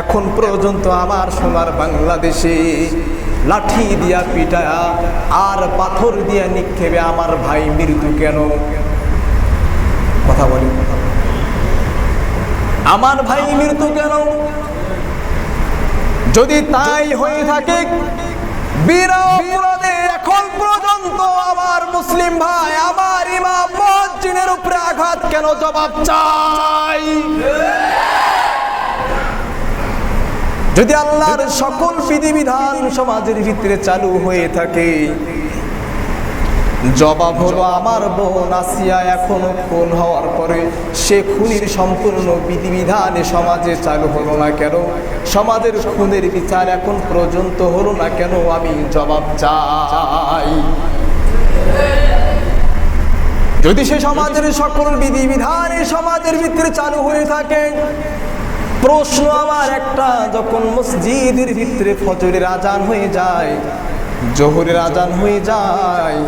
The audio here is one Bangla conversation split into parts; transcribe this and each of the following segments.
এখন পর্যন্ত আমার সোনার বাংলাদেশে লাঠি দিয়া পিটায়া আর পাথর দিয়া নিক্ষেপে আমার ভাই মৃত্যু কেন? কথা বলি। আমার ভাই মৃত্যু কেন? যদি তাই হয়ে থাকে এখন পর্যন্ত আমার মুসলিম ভাই, আমার ইমাম মসজিদের উপরে আঘাত কেন জবাব চাই? যদি আল্লাহর সকল বিধিবিধান সমাজের ভিতরে চালু হয়ে থাকে, জবাব হলো আমার বোন আসিয়া এখনও খুন হওয়ার পরে সে খুনির সম্পূর্ণ বিধিবিধান সমাজে চালু হলো না কেন? সমাজের খুনের বিচার এখন পর্যন্ত হলো না কেন? আমি জবাব চাই। যদি সে সমাজের সকল বিধিবিধান সমাজের ভিতরে চালু হয়ে থাকে প্রশ্ন আমার একটা যখন মসজিদের ভিতরে ফজরের আজান হয়ে যায় জোহরের আজান হয়ে যায়,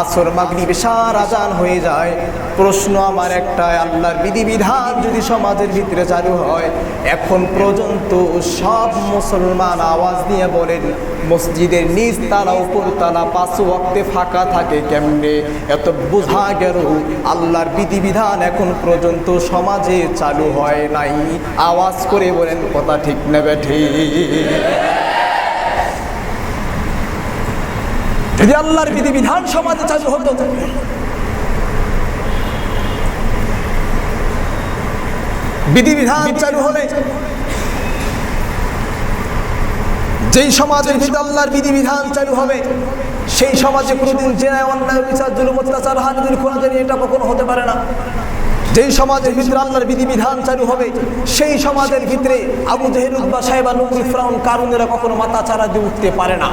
আসর, মাগরিব, সার আজান হয়ে যায়। প্রশ্ন আমার একটা আল্লাহর বিধিবিধান যদি সমাজের ভিতরে চালু হয়, এখন পর্যন্ত সব মুসলমান আওয়াজ দিয়ে বলেন, মসজিদের নিচ তালা, উপর তালা, পাঁচ ওয়াক্তে ফাঁকা থাকে কেমনে? এত বোঝা গেল, আল্লাহর বিধিবিধান এখন পর্যন্ত সমাজে চালু হয় নাই। আওয়াজ করে বলেন, কথা ঠিক নেবে ঠিক। যদি আল্লাহর বিধিবিধান সমাজে চালু হতো বিধিবিধান চালু হলে যেই সমাজের ভিতরে আল্লাহর বিধিবিধান চালু হবে, সেই সমাজে কোনোদিন জেনায়, অন্যায়, বিচার, জুলুম, অত্যাচার হানিদিন খোঁজানি এটা কখনো হতে পারে না। যেই সমাজের ভিতরে আল্লাহর বিধিবিধান চালু হবে, সেই সমাজের ভিতরে আবু জহেরুদ বা সাহেবা নবুল ফ্রাউন, কারুনেরা কখনো মাথা চারা দিয়ে উঠতে পারে না।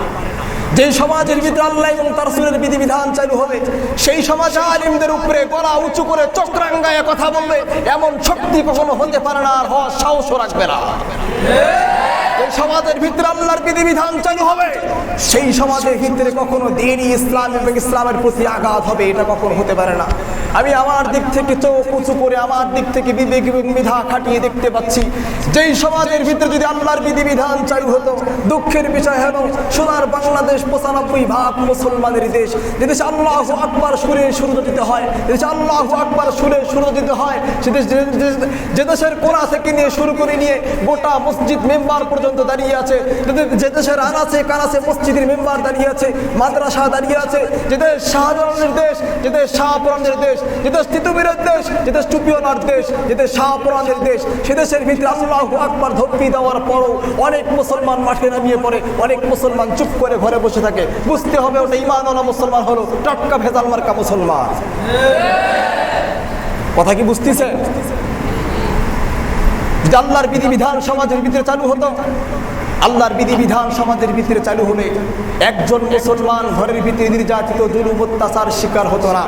যে সমাজের ভিতরে আল্লাহ এবং তার সুরের বিধিবিধান চালু হবে, সেই সমাজ আলিমদের উপরে গলা উঁচু করে চক্রাঙ্গায় কথা বলবে এমন শক্তি কখনো হতে পারে না আর হওয়ার সাহসও রাখবে না। যে সমাজের ভিতরে আল্লাহর বিধিবিধান চালু হবে, সেই সমাজের ভিতরে কখনো দিনই ইসলাম এবং ইসলামের প্রতি আঘাত হবে, এটা কখনো হতে পারে না। আমি আমার দিক থেকে চোখ উঁচু করে আমার দিক থেকে বিবেক এবং বিধা খাটিয়ে দেখতে পাচ্ছি, যেই সমাজের ভিতরে যদি আল্লাহর বিধিবিধান চালু হতো, দুঃখের বিষয় হলো সোনার বাংলাদেশ পঁচানব্বই ভাগ মুসলমানের দেশ। যে দেশে আল্লাহ আকবার সুরে শুরু দিতে হয় যে দেশে আল্লাহ আকবার সুরে শুরু দিতে হয় সে দেশ যে- দেশের কোনা থেকে নিয়ে শুরু করে নিয়ে গোটা মসজিদ মেম্বার পর্যন্ত দাঁড়িয়ে আছে যে দেশের আনাচে কানাচে মসজিদের মেম্বার দাঁড়িয়ে আছে, মাদ্রাসা দাঁড়িয়ে আছে যে দেশ শাহজালালের দেশ যে দেশ শাহপুরানের দেশ যে দেশ তিতুমিরের দেশ যে দেশ টুপিওনার দেশ যে দেশ শাহপুরানের দেশ, সে দেশের ভিতরে আল্লাহ আকবার ধপ্পি দেওয়ার পরও অনেক মুসলমান মাঠে নামিয়ে পড়ে, অনেক মুসলমান চুপ করে ঘরে বসে থাকে। বুঝতে হবে ওটা ইমানওয়ালা মুসলমান হলো, টাটকা ভেজাল মার্কা মুসলমান। কথা কি বুঝতেছে? জাল্লার বিধিবিধান সমাজের ভিতরে চালু হতো। আল্লাহর বিধিবিধান সমাজের ভিতরে চালু হলে একজন মুসলমান ঘরের ভিতরে নির্যাতিত, জুলুম, অত্যাচার শিকার হতো না।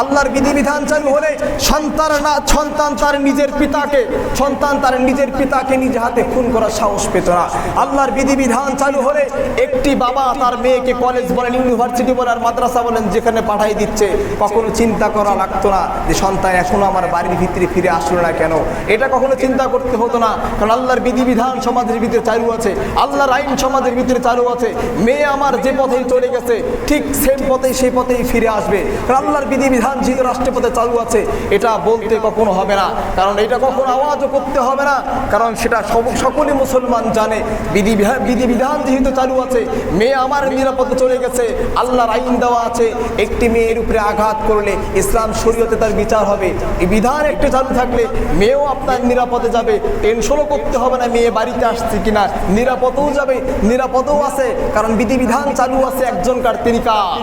আল্লাহর বিধিবিধান চালু হলে সন্তান না, সন্তান তার নিজের পিতাকে, সন্তান তার নিজের পিতাকে নিজ হাতে খুন করার সাহস পেত না। আল্লাহর বিধিবিধান চালু হলে একটি বাবা তার মেয়েকে কলেজ বলেন ইউনিভার্সিটি বলেন আর মাদ্রাসা বলেন, যেখানে পাঠাই দিচ্ছে, কখনো চিন্তা করা লাগতো না যে সন্তান এখনও আমার বাড়ির ভিতরে ফিরে আসলো না কেন? এটা কখনো চিন্তা করতে হতো না, কারণ আল্লাহর বিধিবিধান সমাজের ভিতরে চালু আছে। আল্লাহর আইন সমাজের ভিতরে চালু আছে। মেয়ে আমার যে পথেই চলে গেছে ঠিক সেম পথেই সেই পথেই ফিরে আসবে। কারণ আল্লাহর বিধিবিধান যেহেতু রাষ্ট্রপথে চালু আছে, এটা বলতে কখনো হবে না। কারণ এটা কখনো আওয়াজও করতে হবে না। কারণ সেটা সকলেই মুসলমান জানে। বিধি বিধিবিধান যেহেতু চালু আছে, মেয়ে আমার নিরাপদে চলে গেছে, আল্লাহর আইন দেওয়া আছে। একটি মেয়ের উপরে আঘাত করলে ইসলাম শরীয়তে তার বিচার হবে। এই বিধান একটু চালু থাকলে মেয়েও আপনার নিরাপদে যাবে। টেনশনও করতে হবে না মেয়ে বাড়িতে আসছে কিনা। নিরাপদেও যাবে, নিরাপদেও আছে। কারণ বিধিবিধান চালু আছে একজনকার, তিনি কার?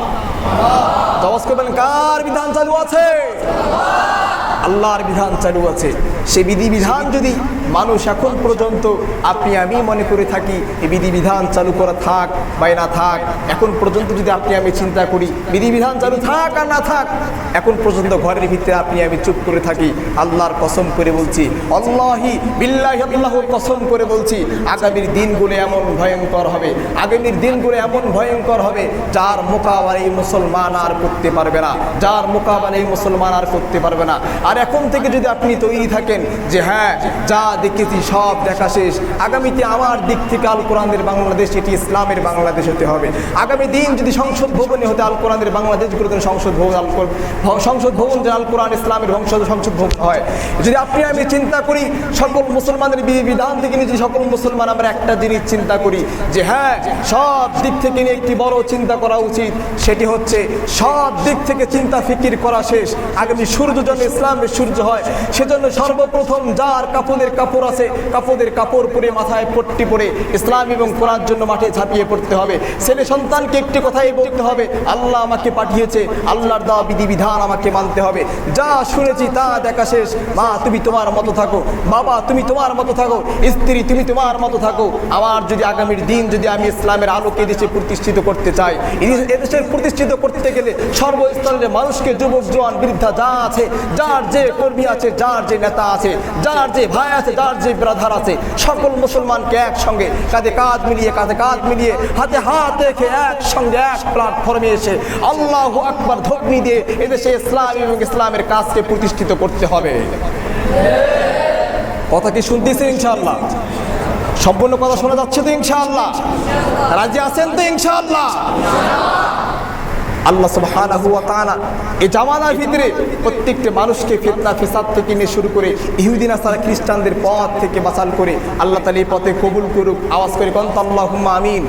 জবাস করবেন কার বিধান চালু আছে? আল্লাহর বিধান চালু আছে। সে বিধিবিধান যদি মানুষ এখন পর্যন্ত আপনি আমি মনে করে থাকি, এই বিধিবিধান চালু করা থাক বা না থাক, এখন পর্যন্ত যদি আপনি আমি চিন্তা করি, বিধিবিধান চালু থাক আর না থাক, এখন পর্যন্ত ঘরের ভিতরে আপনি আমি চুপ করে থাকি, আল্লাহর কসম করে বলছি, আল্লাহি বিল্লাহি আল্লাহর কসম করে বলছি, আগামীর দিনগুলো এমন ভয়ঙ্কর হবে, আগামীর দিনগুলো এমন ভয়ঙ্কর হবে, যার মোকাবেলা এই মুসলমান আর করতে পারবে না, যার মোকাবেলা এই মুসলমান আর করতে পারবে না। আর আর এখন থেকে যদি আপনি তৈরি থাকেন যে হ্যাঁ যা দেখেছি সব দেখা শেষ, আগামীতে আমার দিক থেকে আল কোরআনের বাংলাদেশ, এটি ইসলামের বাংলাদেশ হতে হবে। আগামী দিন যদি সংসদ ভবনে হতে আল কোরআনের বাংলাদেশগুলোতে সংসদ ভবন আল সংসদ ভবন যে আল কোরআন ইসলামের সংসদ সংসদ ভবন হয়, যদি আপনি আমি চিন্তা করি, সকল মুসলমানের বিধান থেকে নিয়ে যদি সকল মুসলমান আমরা একটা জিনিস চিন্তা করি, যে হ্যাঁ সব দিক থেকে নিয়ে একটি বড় চিন্তা করা উচিত, সেটি হচ্ছে সব দিক থেকে চিন্তা ফিকির করা শেষ। আগামী সূর্য যেন ইসলামের সূর্য হয়, সেজন্য সর্বপ্রথম যার কাপড়ের কাপড় আছে, কাপড়ের কাপড় পরে মাথায় পট্টি পরে ইসলাম এবং কোরআন জন্য মাঠে ঝাঁপিয়ে পড়তে হবে। ছেলে সন্তানকে একটি কথাই বলতে হবে, আল্লাহ আমাকে পাঠিয়েছে, আল্লাহর দেওয়া বিধিবিধান আমাকে মানতে হবে। যা শুনেছি তা দেখা শেষ। মা, তুমি তোমার মতো থাকো। বাবা, তুমি তোমার মতো থাকো। স্ত্রী, তুমি তোমার মতো থাকো। আমার যদি আগামীর দিন যদি আমি ইসলামের আলোকে দেশে প্রতিষ্ঠিত করতে চাই এদেশের প্রতিষ্ঠিত করতে গেলে সর্বস্তরের মানুষকে যুবক, জোয়ান, বৃদ্ধা যা আছে, যার যে কর্মী আছে, যার যে নেতা আছে, যার যে ভাই আছে, যার যে ব্রাধার আছে, সকল মুসলমানকে একসঙ্গে কাঁধে কাঁধ মিলিয়ে, কাঁধে কাঁধ মিলিয়ে, হাতে হাত রেখে একসঙ্গে এক প্ল্যাটফর্মে এসে আল্লাহ আকবার ধগ্নি দিয়ে এদেশে ইসলাম এবং ইসলামের কাজকে প্রতিষ্ঠিত করতে হবে। কথা কি শুনতেছে ইনশাআল্লাহ? সম্পূর্ণ কথা শোনা যাচ্ছে তো ইনশাআল্লাহ? রাজি আছেন তো ইনশাআল্লাহ? আল্লাহ সুবহানাহু ওয়া তাআলা এই জামানার ভিতরে প্রত্যেকটা মানুষকে ফিতনা, ফিসাদ থেকে নিয়ে শুরু করে ইহুদিন আসারা খ্রিস্টানদের পথ থেকে বাঁচাল করে আল্লাহ তাআলা এই পথে কবুল করুক। আওয়াজ করে কন্ত আল্লাহুম্মা আমিন।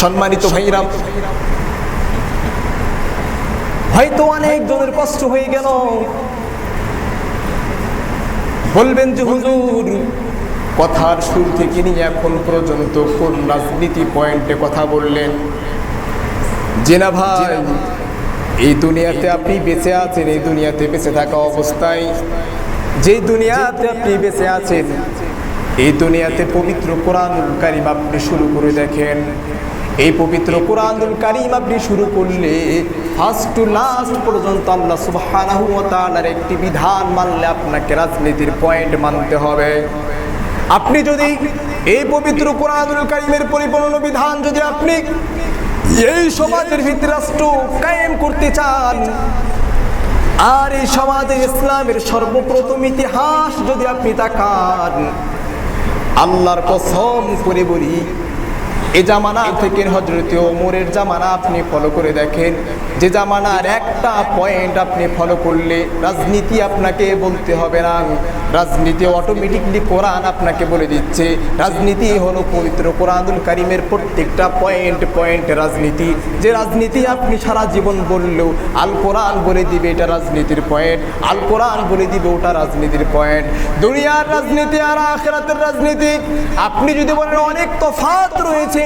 সম্মানিত ভাইরা হয়তো অনেক জনের কষ্ট হয়ে গেল। বলবেন যে হুজুর, কথার শুরু থেকে নিয়ে এখন পর্যন্ত কোন রাজনীতি পয়েন্টে কথা বললেন? যে না ভাই। এই দুনিয়াতে আপনি বেঁচে আছেন এই দুনিয়াতে বেঁচে থাকা অবস্থায়। যে দুনিয়াতে আপনি বেঁচে আছেন এই দুনিয়াতে পবিত্র কোরআনুল কারিম আপনি শুরু করে দেখেন। এই পবিত্র কোরআনুল কারিম আপনি শুরু করলে ফার্স্ট টু লাস্ট পর্যন্ত আল্লাহ সুবহানাহু ওয়া একটি বিধান মানলে আপনাকে রাজনীতির পয়েন্ট মানতে হবে। আপনি যদি এই পবিত্র কোরআনুল কারিমের পরিপূর্ণ বিধান যদি আপনি এই সমাজের ভিত্তি রাষ্ট্র কায়েম করতে চান। আর এই সমাজে ইসলামের সর্বপ্রথম ইতিহাস যদি আপনি তাকান, আল্লাহর কসম করে বলি, এ জামানা থেকে হজরত ওমরের জামানা আপনি ফলো করে দেখেন। যে জামানার একটা পয়েন্ট আপনি ফলো করলে রাজনীতি আপনাকে বলতে হবে না। রাজনীতি অটোমেটিকলি কোরআন আপনাকে বলে দিচ্ছে। রাজনীতি হলো পবিত্র কোরআনুল কারিমের প্রত্যেকটা পয়েন্ট পয়েন্ট রাজনীতি। যে রাজনীতি আপনি সারা জীবন বললেও আল কোরআন বলে দিবে এটা রাজনীতির পয়েন্ট আল কোরআন বলে দিবে ওটা রাজনীতির পয়েন্ট দুনিয়ার রাজনীতি আর আখেরাতের রাজনীতি। আপনি যদি বলেন অনেক তফাত রয়েছে,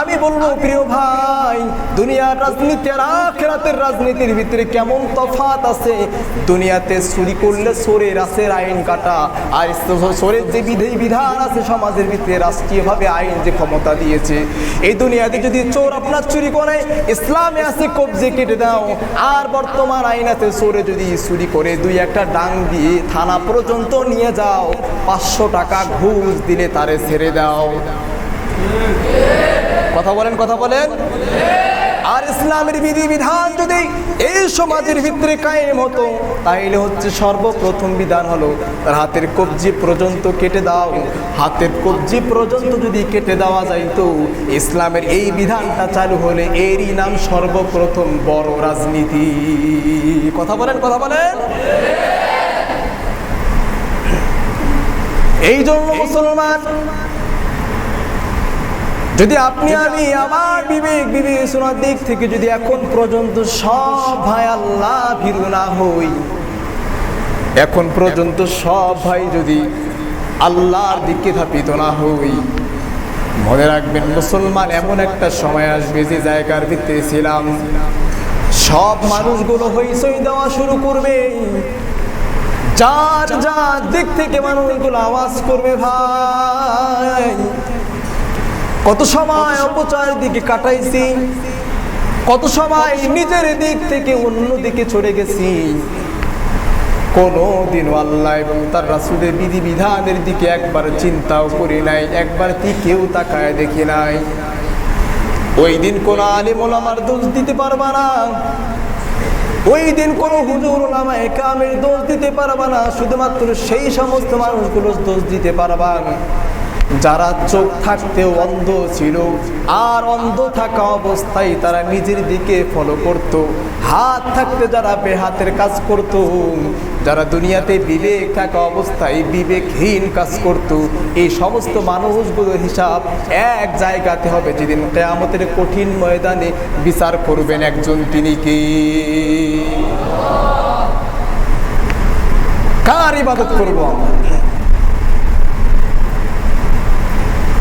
আমি বলব, প্রিয় ভাই, দুনিয়ার রাজনীতি আর আখেরাতের রাজনীতির ভিতরে কেমন তফাত আছে? দুনিয়াতে চুরি করলে সোরের আছে আইন কাটা আর সোরের যে বিধি বিধান আছে সমাজের ভিতরে, রাষ্ট্রীয়ভাবে আইন যে ক্ষমতা দিয়েছে, এই দুনিয়াতে যদি চোর আপনার চুরি করে, ইসলামে আছে কবজে কেটে দাও। আর বর্তমান আইন আছে চোরে যদি চুরি করে, দুই একটা ডাং দিয়ে থানা পর্যন্ত নিয়ে যাও। পাঁচশো টাকা ঘুষ দিলে তারে ছেড়ে দাও। কথা বলেন কথা বলেন। আর ইসলামের বিধি বিধান যদি এই সমাজের ভিতরে কায়েম হতো, তাইলে হচ্ছে সর্বপ্রথম বিধান হলো তার হাতের কবজি পর্যন্ত কেটে দাও। হাতের কবজি পর্যন্ত যদি কেটে দেওয়া যাইতো, ইসলামের এই বিধানটা চালু হলে এরই নাম সর্বপ্রথম বড় রাজনীতি। কথা বলেন কথা বলেন। এই জন্য মুসলমান যদি আপনি আমি, আমার বিবেক বিবেচনার দিক থেকে যদি এখন পর্যন্ত সব ভাই আল্লাহ ভীরু না হই, এখন পর্যন্ত সব ভাই যদি আল্লাহর দিকে ধাপিত না হই, মনে রাখবেন মুসলমান এমন একটা সময় আসবে যে জায়গার ভিতরে ছিলাম। সব মানুষগুলো হইচই দেওয়া শুরু করবে। যার যার দিক থেকে মানুষগুলো আওয়াজ করবে ভাই। কত সময় অপচয়ের দিকে কাটাইছি? কত সময় নিজের দিক থেকে অন্য দিকে চলে গেছি? কোনো দিন আল্লাহ এবং তার রাসুলের বিধি বিধানের দিকে একবার চিন্তাও করি নাই, একবার কেউ তাকায় দেখি নাই। ওই দিন কোন আলিম আমার দোষ দিতে পারবা না। ওই দিন কোন হুজুর নামায় কামের দোষ দিতে পারবা না, শুধুমাত্র সেই সমস্ত মানুষগুলো দোষ দিতে পারবা যারা চোখ থাকতেও অন্ধ ছিল আর অন্ধ থাকা অবস্থায় তারা নিজের দিকে ফলো করত। হাত থাকতে যারা বেহাতের কাজ করত, যারা দুনিয়াতে বিবেক থাকা অবস্থায় বিবেকহীন কাজ করত, এই সমস্ত মানুষগুলোর হিসাব এক জায়গাতে হবে। যেদিন কেয়ামতের কঠিন ময়দানে বিচার করবেন একজন তিনি কি? কার ইবাদত করব আমরা?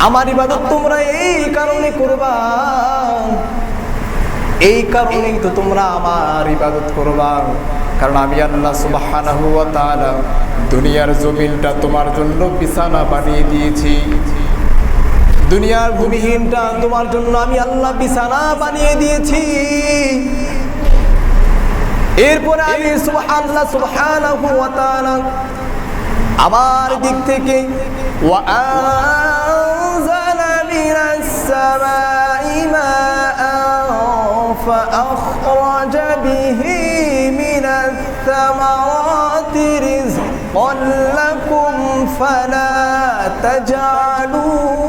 আমার ইবাদত তোমরা এই কারণে করবা। এই কারণেই তো তোমরা আমার ইবাদত করবা। কারণ আমি আল্লাহ সুবাহ দুনিয়ার জমিনটা তোমার জন্য বিছানা বানিয়ে দিয়েছি। দুনিয়ার ভূমিহীনটা তোমার জন্য আমি আল্লাহ বিছানা বানিয়ে দিয়েছি। এরপরে আমি আল্লাহ সুবাহ আমার দিক থেকে ওয়া السماء ماء فأخرج به من الثمرات رزقا لكم فلا تجعلوا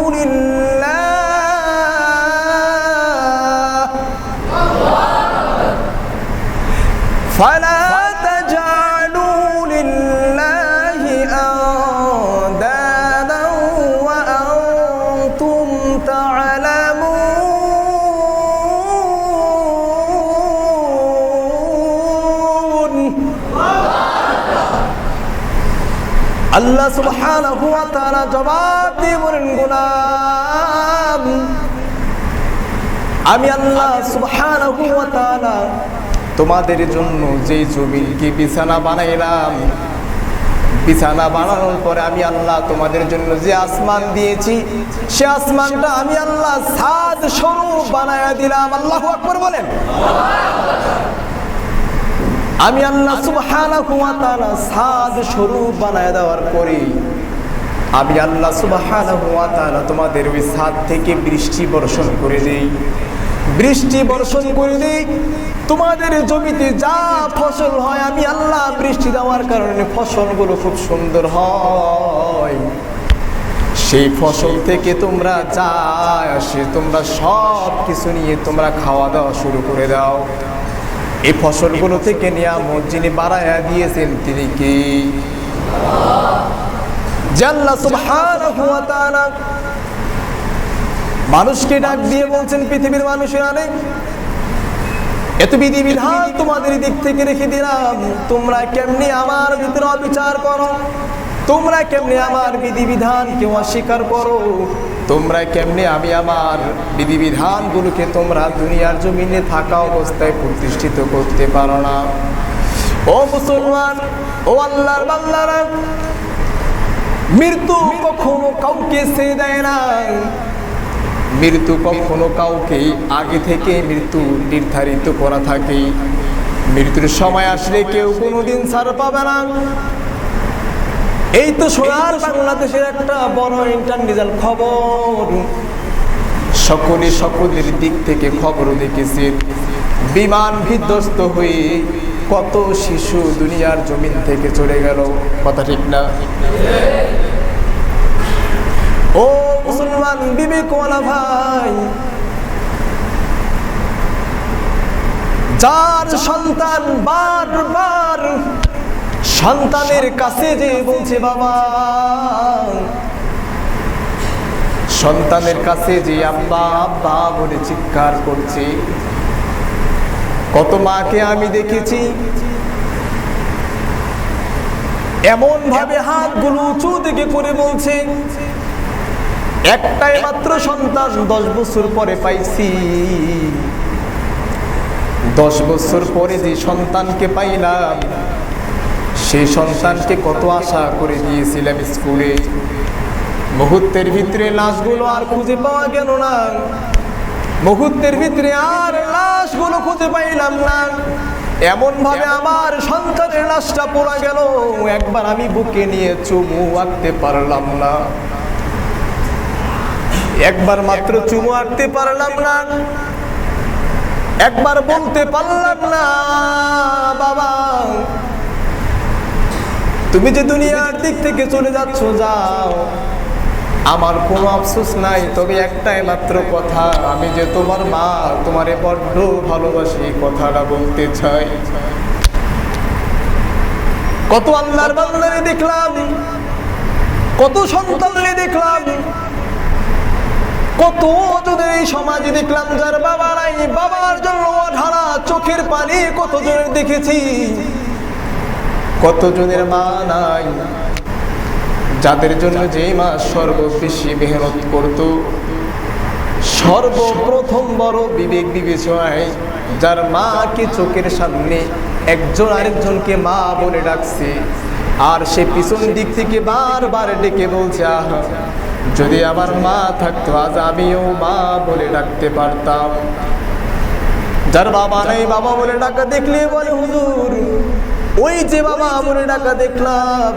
আল্লাহ সুবহানাহু ওয়া তাআলা জবাব দিয়ে বলেন, গোলাম, আমি আল্লাহ সুবহানাহু ওয়া তাআলা তোমাদের জন্য যে জমিনকে বিছানা বানাইলাম, বিছানা বানানোর পরে আমি আল্লাহ তোমাদের জন্য যে আসমান দিয়েছি, সে আসমানটা আমি আল্লাহ সাদ স্বরূপ বানায়া দিলাম। আল্লাহ আকবর বলেন। আমি আল্লাহ সুবহানাহু ওয়া তাআলা সাদ স্বরূপ বানায় দেওয়ার পরে আমি আল্লাহ সুবহানাহু ওয়া তাআলা তোমাদের ওই ছাদ থেকে বৃষ্টি বর্ষণ করে দেই। বৃষ্টি বর্ষণ করে দেই। তোমাদের জমিতে যা ফসল হয়, আমি আল্লাহ বৃষ্টি দেওয়ার কারণে ফসলগুলো খুব সুন্দর হয়। সেই ফসল থেকে তোমরা যা আসে তোমরা সব কিছু নিয়ে তোমরা খাওয়া দাওয়া শুরু করে দাও। এই ফসলগুলো থেকে নিয়ামত যিনি বাড়াইয়া দিয়েছেন, তিনি কি? মানুষকে ডাক দিয়ে বলছেন, পৃথিবীর মানুষেরা নেই এত বিধি বিধান তোমাদের দিক থেকে রেখে দিলাম। তোমরা কেমনি আমার ভিতরে অবিচার করো? তোমরা কেমনি আমার বিধিবিধানকে অস্বীকার করো? তোমরা কেমনে আমি আমার বিধিবিধানগুলোকে তোমরা দুনিয়ার জমিনে থাকা অবস্থায় প্রতিষ্ঠিত করতে পারো না? ও মুসলমান, ও আল্লাহর বান্দারা, মৃত্যু কখনো কাউকে সে দেয় না মৃত্যু কখনো কাউকে আগে থেকে মৃত্যু নির্ধারিত করা থাকে। মৃত্যুর সময় আসলে কেউ কোনোদিন ছাড় পাবে না। এই তো সোনার বাংলাদেশের একটা বড় ইন্টারন্যাশনাল খবর। সকলে সকলের দিক থেকে খবর দেখেছে। বিমান বিধ্বস্ত হয়ে কত শিশু দুনিয়ার জমিন থেকে চলে গেল। কথা ঠিক না? ও মুসলমান বিবেকওয়ালা ভাই যার সন্তান বারবার সন্তানের কাছে যে বলছে বাবা, সন্তানের কাছে যে আব্বা আব্বা বলে চিৎকার করছে। কত মাকে আমি দেখেছি এমন ভাবে হাতগুলো উঁচু দিকে করে বলছে, একটাই মাত্র সন্তান দশ বছর পরে পাইছি। দশ বছর পরে যে সন্তানকে পাইলাম সেই সন্তানকে কত আশা করে দিয়েছিলাম স্কুলে। মুহূর্তের ভিতরে লাশগুলো আর খুঁজে পাওয়া গেল না। মুহূর্তের ভিতরে আর লাশগুলো খুঁজে পাইলাম না। এমন ভাবে আমার সন্তানের লাশটা পড়া গেল। একবার আমি বুকে নিয়ে চুমু আঁকতে পারলাম না। একবার মাত্র চুমু আঁকতে পারলাম না। একবার বলতে পারলাম না বাবা তুমি যে দুনিয়ার দিক থেকে চলে যাচ্ছ, যাও। আমার কোনো আফসোস নাই, তবে একটাই মাত্র কথা, আমি যে তোমার মা, তোমারে বড্ড ভালোবাসি কথাটা বলতে চাই। কত আল্লাহর বান্দারে দেখলাম, কত সন্তানরে দেখলাম, কত জনের এই সমাজে দেখলাম, যার বাবা নাই বাবার জন্য ঢালা চোখের পানি কত জনের দেখেছি। কত জনের মা নাই যাদের জন্য যেই মা সর্ববেশি মেহনত করত, সর্বপ্রথম বড় বিবেক বিবেচনায় যার মাকে চোখের সামনে একজন আরেকজনকে মা বলে ডাকছে, আর সে পিছন দিক থেকে বারবার ডেকে বলছে, আহ, যদি আমার মা থাকতো, আজ আমিও মা বলে ডাকতে পারতাম। যার বাবা নেই, বাবা বলে ডাকা দেখলে বলে, হুজুর ওই যে বাবা বলে ডাকা দেখলাম।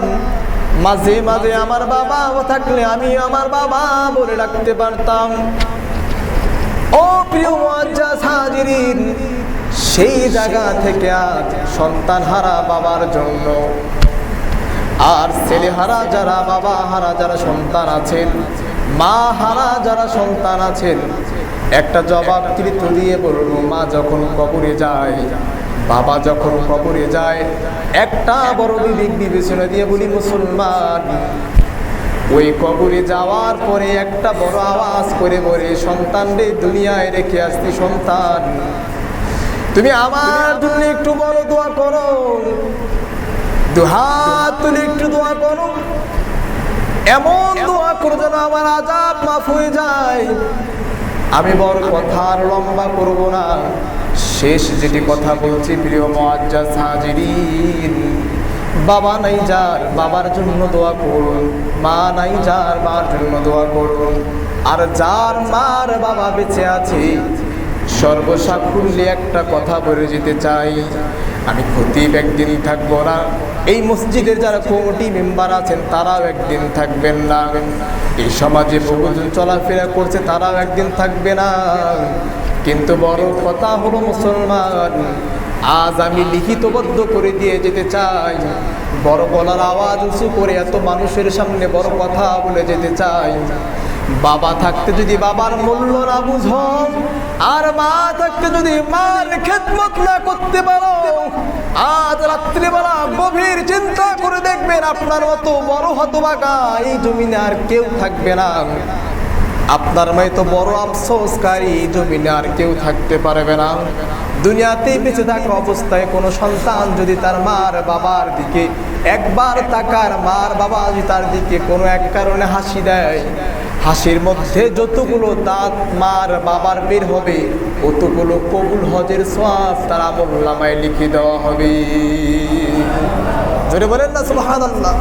মাঝে মাঝে আমার বাবা থাকলে আমি আমার বাবা বলে ডাকতে পারতাম। ও প্রিয় হাজিরিন সেই জায়গা থেকে আজ সন্তান হারা বাবার জন্য। আর ছেলে হারা যারা, বাবা হারা যারা সন্তান আছেন, মা হারা যারা সন্তান আছেন, একটা জবাব কৃত দিয়ে বলব মা যখন কবরে যায় বাবা যখন কবরে যায়, একটা বড় বিবেক বিবেচনা দিয়ে বলি, মুসলমান। ওই কবরে যাওয়ার পরে একটা বড় আওয়াজ করে বলে সন্তান রে দুনিয়ায় রেখে আসতি সন্তান। তুমি আমার জন্য একটু বড় দোয়া করো। দুহাত তুলে একটু দোয়া করো। এমন দোয়া করো যেন আমার আজাব মাফ হয়ে যায়। আমি বড় কথা আর লম্বা করব না। শেষ যেটি কথা বলছি, প্রিয় মুআজ্জাজ হাজিরিন, বাবা নাই যার, বাবার জন্য দোয়া করুন, মা নাই যার, মার জন্য দোয়া করুন। আর যার মার বাবা বেঁচে আছে, সর্বসাকুল্যে একটা কথা বলে যেতে চাই, আমি খতিব একদিন থাকব না। এই মসজিদের যারা কমিটি মেম্বার আছেন, তারাও একদিন থাকবেন না। এই সমাজে বহুজন চলাফেরা করছে, তারাও একদিন থাকবে না। কিন্তু বড় কথা হলো মুসলমান, আজ আমি লিখিতবদ্ধ করে দিয়ে যেতে চাই। বড় গলার আওয়াজ উঁচু করে এত মানুষের সামনে বড় কথা বলে যেতে চাই। বাবা থাকতে যদি বাবার মূল্য না বুঝো, আর মা থাকতে যদি মার খেদমত না করতে পারো, আজ রাত্রিবেলা গভীর চিন্তা করে দেখবেন আপনার মতো বড় হতবাগা এই জমিনে আর কেউ থাকবে না। আপনার মেয়ে তো বড় আফসোসকারী, জমিনে আর কেউ থাকতে পারবে না। দুনিয়াতে বেঁচে থাকা অবস্থায় কোনো সন্তান যদি তার মার বাবার দিকে একবার তাকার মার বাবা যদি তার দিকে কোনো এক কারণে হাসি দেয়, হাসির মধ্যে যতগুলো দাঁত মার বাবার বের হবে, অতগুলো কবুল হজের সোয়াব তার আমল নামায় লিখে দেওয়া হবে। বলেন না, সুবহানাল্লাহ।